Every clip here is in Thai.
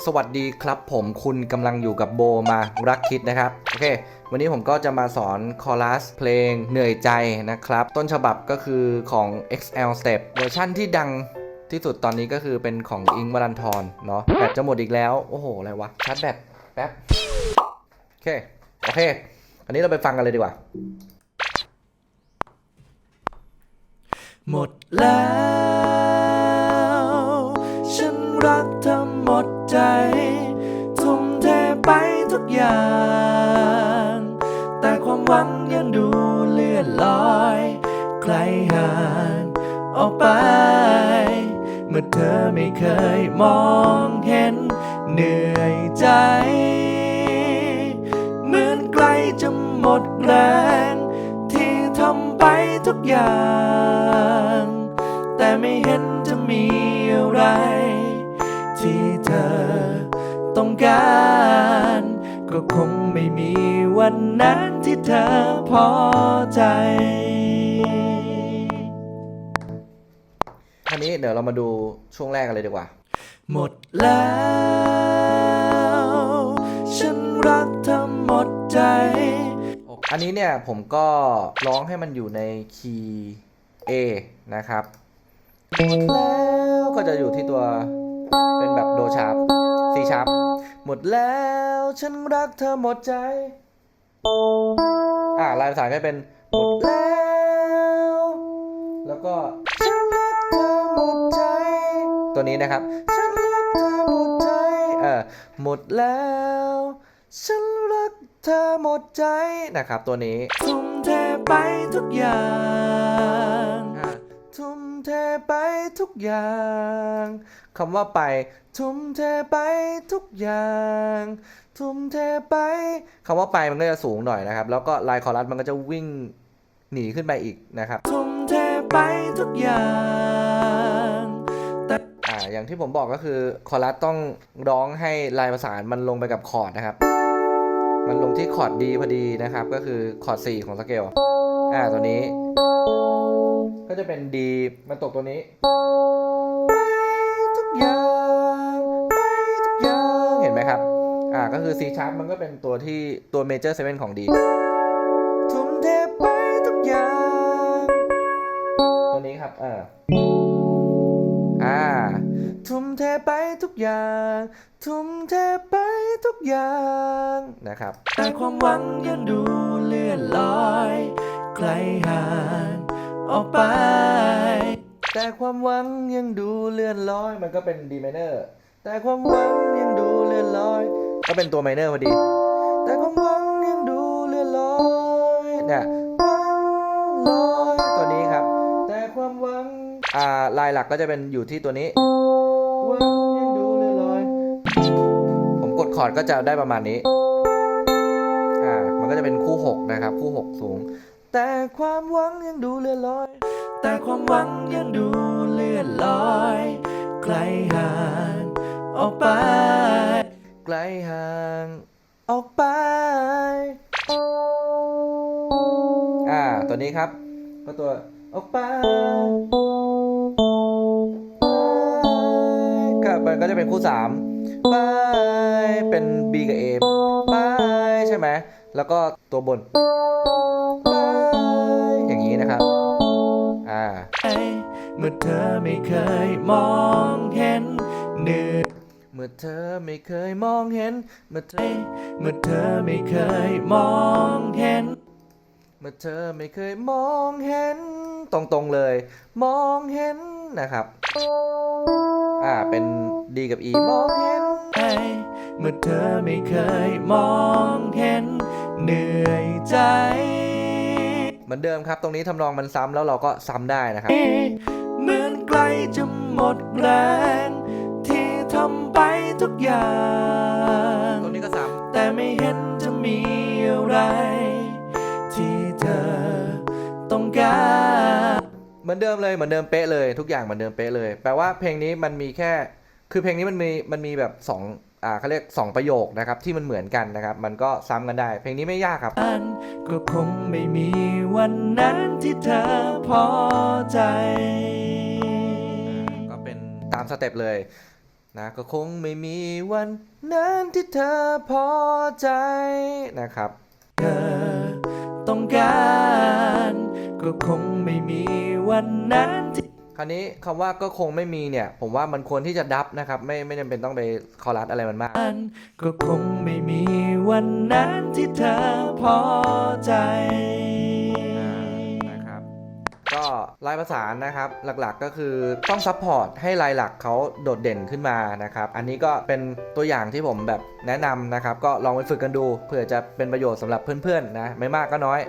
สวัสดีครับผมคุณกำลังอยู่กับโบมารักคิดนะครับ โอเค วันนี้ผมก็จะมาสอนคอรัสเพลงเหนื่อยใจนะครับ ต้นฉบับก็คือของ XL Step เวอร์ชั่นที่ดังที่สุดตอนนี้ก็คือเป็นของอิงวรันทรเนาะแบตจะหมดอีกแล้ว โอ้โห อะไรวะชาร์จแบตแป๊บ โอเค โอเค อันนี้เราไปฟังกันเลยดีกว่า หมดแล้ว ฉันรักเธอหมด ใจ ทุ่มเทไปทุกอย่าง แต่ความหวังยังดูเลื่อนลอยไกลห่างออกไป เมื่อเธอไม่เคยมองเห็นเหนื่อยใจ เหมือนใกล้จะหมดแรง ที่ทำไปทุกอย่าง แต่ไม่เห็นจะมีอะไร อต้องการ ก็คงไม่มีวันนั้นที่เธอพอใจทีนี้เดี๋ยวเรามาดูช่วงแรกกันเลยดีกว่า หมดแล้ว ฉันรักเธอหมดใจ อันนี้เนี่ยผมก็ร้องให้มันอยู่ในคีย์ A นะครับ หมดแล้วก็จะอยู่ที่ตัว เป็นแบบโดชาร์ป C ชาร์ปหมดแล้วฉันรักเธอหมดใจ อ่าลายประสานก็เป็นหมดแล้ว แล้วก็ฉันรักเธอหมดใจ ตัวนี้นะครับ ฉันรักเธอหมดใจ เออหมดแล้ว ฉันรักเธอหมดใจนะครับ ตัวนี้ทุ่มเทไปทุกอย่างทุ่มเทไปทุกอย่าง คำว่าไป ทุ่มเทไปทุกอย่าง ทุ่มเทไปคำว่าไปมันก็จะสูงหน่อยนะครับ แล้วก็ลายคอรัสมันก็จะวิ่งหนีขึ้นไปอีกนะครับ ทุ่มเทไปทุกอย่างแต่อ่าอย่างที่ผมบอกก็คือคอรัสต้องร้องให้ลายประสานมันลงไปกับคอร์ดนะครับ มันลงที่คอร์ดดีพอดีนะครับ ก็คือคอร์ด4ของสเกลอ่าตัวนี้ ก็จะเป็นดีมันตกตัวนี้ไปทุกอ ยางไปทุกอย่างเห็นไหมครับ อ่าก็คือ C sharp มันก็เป็นตัวที่ตัว major 7ของดีทุ่มเทไปทุกอย่างตัวนี้ครับ เอออ่า ทุ่มเทไปทุกอย่าง ทุ่มเทไปทุกอย่างนะครับแต่ความหวังยังดูเลื่อนลอยไกลห่างออกไป แต่ความหวังยังดูเลื่อนลอย มันก็เป็น D minor แต่ความหวังยังดูเลื่อนลอย ก็เป็นตัว minor พอดี แต่ความหวังยังดูเลื่อนลอยเนี่ยหวังลอยตัวนี้ครับ แต่ความหวังอ่าลายหลักก็จะเป็นอยู่ที่ตัวนี้หวังยังดูเลื่อนลอย ผมกดคอร์ดก็จะได้ประมาณนี้อ่ามันก็จะเป็นคู่6นะครับ คู่6สูง แต่ความหวังยังดูเลื่อนลอย แต่ความหวังยังดูเลื่อนลอยไกลห่างออกไป ไกลห่างออกไปอ่าตัวนี้ครับ ก็ตัวออกไปก็มันก็จะเป็นคู่สามไปเป็น B กับ A ไปใช่ไหม แล้วก็ตัวบนไปอย่างนี้นะครับ อ่าเมื่อเธอไม่เคยมองเห็นเหนื่อยเมื่อเธอไม่เคยมองเห็น เมื่อเธอเมื่อเธอไม่เคยมองเห็น เมื่อเธอไม่เคยมองเห็น ตรงๆเลย มองเห็นนะครับ อ่าเป็นดีกับ E มองเห็นเมื่อเธอไม่เคยมองเห็น เหนื่อยใจเห มือนเดิมครับ ตรงนี้ทำนองมันซ้ำแล้วเราก็ซ้ำได้นะครับเหมือนใกล้จะหมดแรงที่ทำไปทุกอย่างตรงนี้ก็ซ้แต่ไม่เห็นจะมีอะไร ที่เธอต้องการำเหมือนเดิมเลยเหมือนเดิมเป๊ะเลย ทุกอย่างเหมือนเดิมเป๊ะเลย แปลว่าเพลงนี้มันมีแค่ คือเพลงนี้มันมีมันมีแบบสอง อ่าเขาเรียกสองประโยคนะครับที่มันเหมือนกันนะครับ มันก็ซ้ำกันได้ เพลงนี้ไม่ยากครับ ก็คงไม่มีวันนั้นที่เธอพอใจ ก็เป็นตามสเต็ปเลยนะก็คงไม่มีวันนั้นที่เธอพอใจนะครับเธอต้องการ ก็คงไม่มีวันนั้นที่ คราวนี้คำว่าก็คงไม่มีเนี่ย ผมว่ามันควรที่จะดับนะครับ ไม่ไม่จำเป็นต้องไปคอรัสอะไรมันมากก็คงไม่มีวันนั้นที่เธอพอใจอ่านะครับก็ลายประสานนะครับหลักๆก็คือต้องซัพพอร์ตให้ลายหลักเขาโดดเด่นขึ้นมานะครับ อันนี้ก็เป็นตัวอย่างที่ผมแบบแนะนำนะครับ ก็ลองไปฝึกกันดูเผื่อจะเป็นประโยชน์สำหรับเพื่อนๆนะไม่มากก็น้อย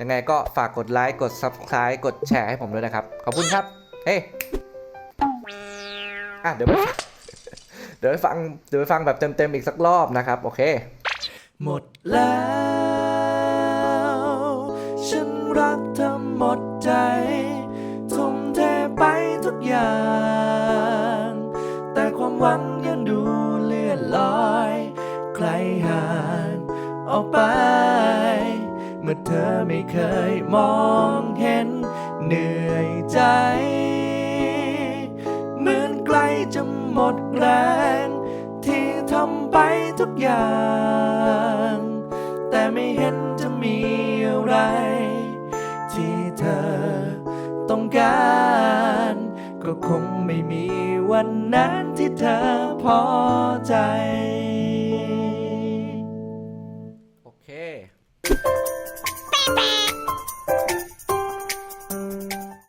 ยังไงก็ฝากกดไลค์กด Subscribe กดแชร์ให้ผมด้วยนะครับ ขอบคุณครับ เฮ้ยอะเดี๋ยวไปเดี๋ยวไปฟังเดี๋ยวไปฟังแบบเต็มๆอีกสักรอบนะครับ โอเค หมดแล้ว ฉันรักเธอหมดใจทุ่มเทไปทุกอย่าง แต่ความหวังยังดูเลื่อนลอยไกลห่างออกไป เมื่อเธอไม่เคยมองเห็น เหนื่อยใจ เหมือนใกล้จะหมดแรง ที่ทำไปทุกอย่าง แต่ไม่เห็นจะมีอะไร ที่เธอต้องการ ก็คงไม่มีวันนั้นที่เธอพอใจ